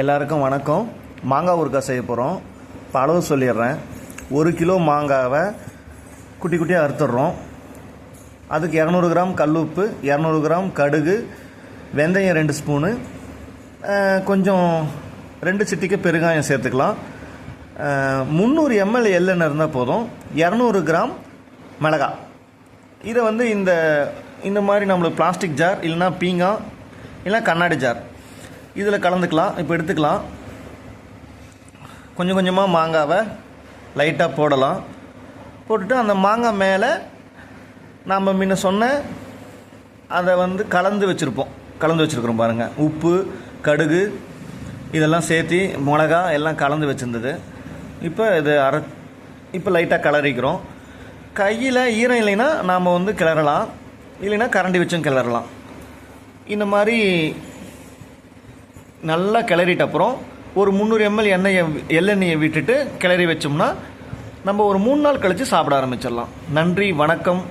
எல்லாருக்கும் வணக்கம். மாங்காய் ஊறுகாய் செய்ய போகிறோம் இப்போ அளவு சொல்லிடுறேன். ஒரு கிலோ மாங்காவை குட்டி குட்டியாக அறுத்துடுறோம். அதுக்கு இரநூறு கிராம் கல்லுப்பு இரநூறு கிராம் கடுகு வெந்தயம் ரெண்டு ஸ்பூனு கொஞ்சம் ரெண்டு சிட்டிக்கு பெருங்காயம் சேர்த்துக்கலாம். முந்நூறு எம்எல் எள்ளெண்ணெய் இருந்தால் போதும். இரநூறு கிராம் மிளகாய். இதை வந்து இந்த இந்த மாதிரி நம்மளுக்கு பிளாஸ்டிக் ஜார் இல்லைன்னா பீங்கா இல்லைன்னா கண்ணாடி ஜார் இதில் கலந்துக்கலாம். இப்போ எடுத்துக்கலாம். கொஞ்சம் கொஞ்சமாக மாங்காவை லைட்டாக போடலாம். போட்டுட்டு அந்த மாங்காய் மேலே நாம் முன்ன சொன்ன அதை வந்து கலந்து வச்சுருப்போம். கலந்து வச்சுருக்குறோம் பாருங்கள் உப்பு கடுகு இதெல்லாம் சேர்த்து மிளகா எல்லாம் கலந்து வச்சுருந்தது. இப்போ இது அரை இப்போ லைட்டாக கிளறிக்கிறோம். கையில் ஈரம் இல்லைன்னா நாம் வந்து கிளறலாம். இல்லைன்னா கரண்டி வச்சும் கிளறலாம். இந்த மாதிரி நல்லா கிளறிட்ட அப்புறம் ஒரு முந்நூறு எம்எல் எண்ணெயை எள்ளெண்ணெயை விட்டுட்டு கிளறி வச்சோம்னா நம்ம ஒரு மூணு நாள் கழித்து சாப்பிட ஆரம்பிச்சிடலாம். நன்றி வணக்கம்.